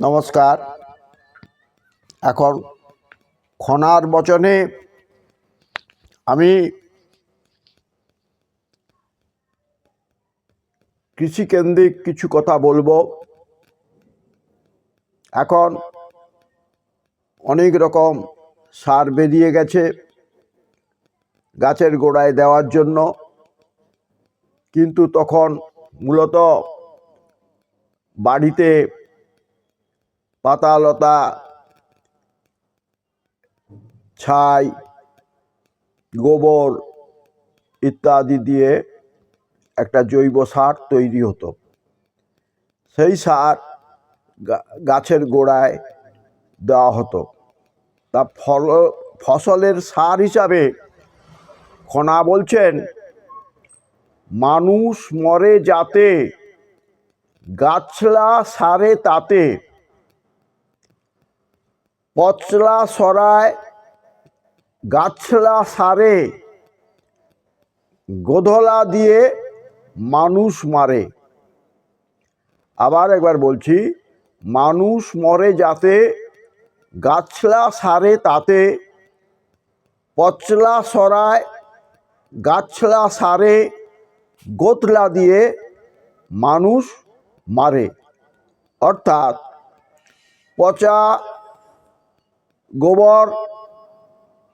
নমস্কার। এখন খনার বচনে আমি কৃষিকেন্দ্রিক কিছু কথা বলব। এখন অনেক রকম সার বেরিয়ে গেছে গাছের গোড়ায় দেওয়ার জন্য। কিন্তু তখন মূলত বাড়িতে পাতা লতা ছাই, গোবর ইত্যাদি দিয়ে একটা জৈব সার তৈরি হতো। সেই সার গাছের গোড়ায় দেওয়া হতো। তা ফল, ফসলের সার হিসাবে খনা বলছেন, মানুষ মরে যাতে গাছলা সারে তাতে পচলা সরায়, গাছলা সারে, গোধলা দিয়ে মানুষ মারে। আবার একবার বলছি, মানুষ মরে যাতে, গাছলা সারে তাতে, পচলা সরায়, গাছলা সারে গোতলা দিয়ে মানুষ মারে। অর্থাৎ পচা গোবর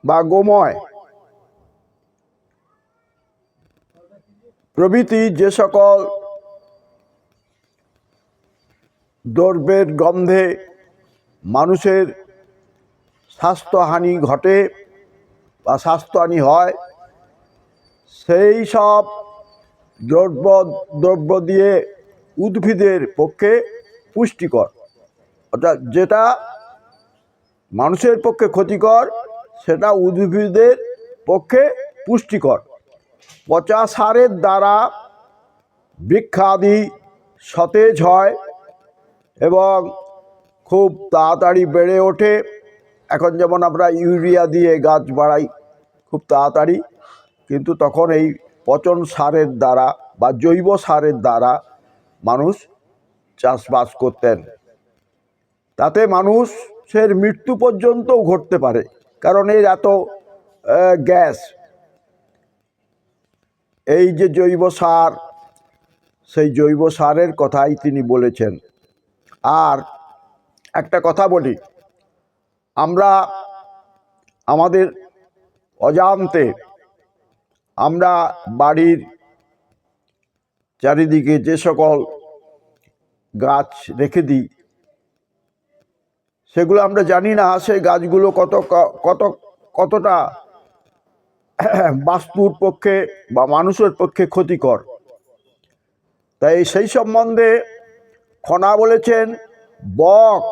বা গোময়। প্রভৃতি যে সকল দ্রব্যের গন্ধে মানুষের স্বাস্থ্যহানি ঘটে বা স্বাস্থ্যহানি হয়, সেই সব দ্রব্য দ্রব্য দিয়ে উদ্ভিদের পক্ষে পুষ্টিকর। অর্থাৎ যেটা মানুষের পক্ষে ক্ষতিকর, সেটা উদ্ভিদের পক্ষে পুষ্টিকর। পচা সারের দ্বারা বৃক্ষাদি সতেজ হয় এবং খুব তাড়াতাড়ি বেড়ে ওঠে। এখন যেমন আমরা ইউরিয়া দিয়ে গাছ বাড়াই খুব তাড়াতাড়ি, কিন্তু তখন এই পচন সারের দ্বারা বা জৈব সারের দ্বারা মানুষ চাষবাস করতেন। তাতে মানুষের মৃত্যু পর্যন্তও ঘটতে পারে, কারণ এর এত গ্যাস। এই যে জৈব সার, সেই জৈব সারের কথাই তিনি বলেছেন। আর একটা কথা বলি, আমরা আমাদের অজান্তে আমরা বাড়ির চারিদিকে যে সকল গাছ রেখে দিই সেগুলো আমরা জানি না, সেই গাছগুলো কত কত, কতটা বাস্তুর পক্ষে বা মানুষের পক্ষে ক্ষতিকর। তাই সেই সম্বন্ধে খনা বলেছেন, বক,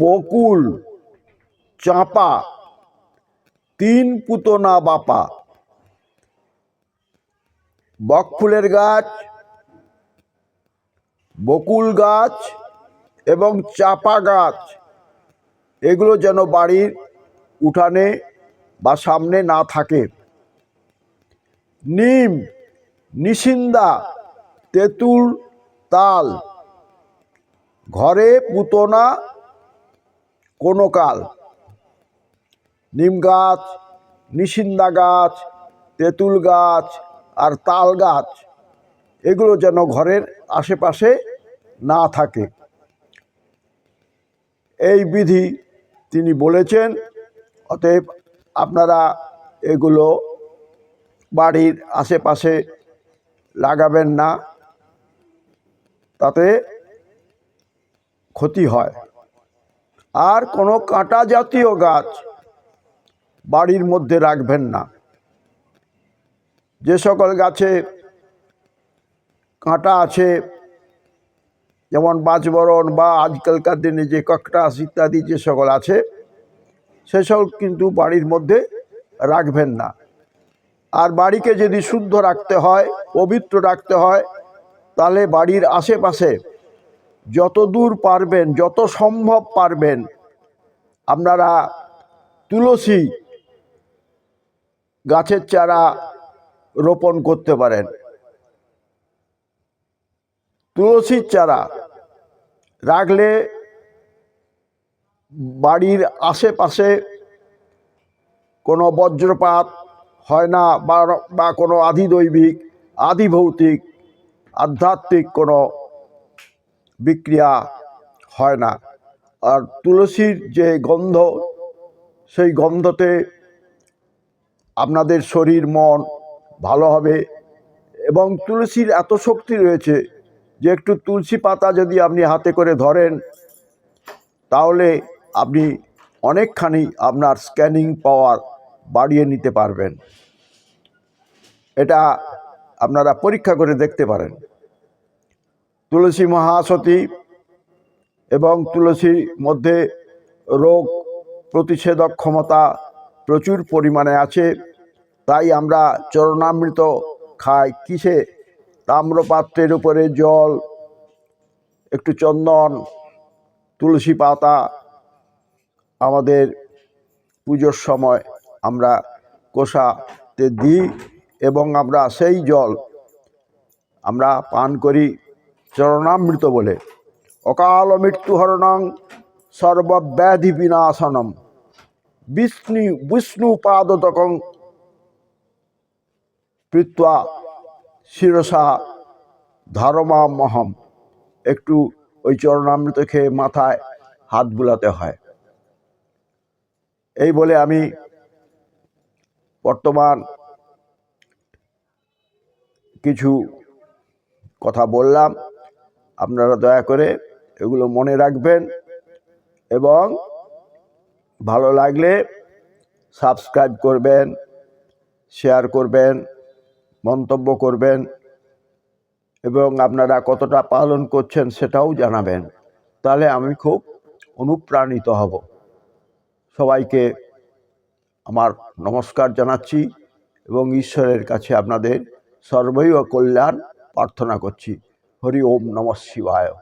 বকুল, চাঁপা, তিন পুতনা বাপা। বক ফুলের গাছ, বকুল গাছ এবং চাপা গাছ। এগুলো যেন বাড়ির উঠানে বা সামনে না থাকে। নিম, নিশিন্দা, তেঁতুল, তাল। ঘরে পুতনা কোনো কাল। নিম গাছ, নিশিন্দা গাছ, তেঁতুল গাছ আর তাল গাছ, এগুলো যেন ঘরের আশেপাশে না থাকে। এই বিধি তিনি বলেছেন, অতএব আপনারা এগুলো বাড়ির আশেপাশে লাগাবেন না, তাতে ক্ষতি হয়। আর কোনো কাঁটা জাতীয় গাছ বাড়ির মধ্যে রাখবেন না। যে সকল গাছে কাঁটা আছে যেমন বাজবরণ বা আজকালকার দিনে যে ককটাস ইত্যাদি যে সকল আছে সেসব কিন্তু বাড়ির মধ্যে রাখবেন না। আর বাড়িকে যদি শুদ্ধ রাখতে হয়, পবিত্র রাখতে হয়, তাহলে বাড়ির আশেপাশে যত দূর পারবেন, যত সম্ভব পারবেন, আপনারা তুলসী গাছের চারা রোপণ করতে পারেন। তুলসীর চারা রাখলে বাড়ির আশেপাশে কোনো বজ্রপাত হয় না বা বা কোনো আধিদৈবিক, আধিভৌতিক, আধ্যাত্মিক কোনো বিক্রিয়া হয় না। আর তুলসীর যে গন্ধ, সেই গন্ধতে আপনাদের শরীর, মন ভালো হবে এবং তুলসীর এত শক্তি রয়েছে যে একটু তুলসী পাতা যদি আপনি হাতে করে ধরেন, তাহলে আপনি অনেকখানি আপনার স্ক্যানিং পাওয়ার বাড়িয়ে নিতে পারবেন। এটা আপনারা পরীক্ষা করে দেখতে পারেন। তুলসী মহাসতী এবং তুলসীর মধ্যে রোগ প্রতিষেধক ক্ষমতা প্রচুর পরিমাণে আছে, তাই আমরা চরণামৃত খাই। কিসে? তাম্রপাত্রের উপরে জল, একটু চন্দন, তুলসী পাতা আমাদের পুজোর সময় আমরা কোষাতে দিই এবং আমরা সেই জল আমরা পান করি চরণামৃত বলে। অকাল মৃত্যুহরণং সর্বব্যাধি বিনাশনম। বিষ্ণু বিষ্ণু পাদতকং কৃত্বা শিরসা ধর্মামহম একটু ওই চরণামৃত খেয়ে মাথায় হাত বুলাতে হয়। এই বলে আমি বর্তমান কিছু কথা বললাম। আপনারা দয়া করে এগুলো মনে রাখবেন এবং ভালো লাগলে সাবস্ক্রাইব করবেন, শেয়ার করবেন মন্তব্য করবেন এবং আপনারা কতটা পালন করছেন সেটাও জানাবেন। তাহলে আমি খুব অনুপ্রাণিত হব। সবাইকে আমার নমস্কার জানাচ্ছি এবং ঈশ্বরের কাছে আপনাদের সর্বৈব কল্যাণ প্রার্থনা করছি। হরি ওম নম শিবায়।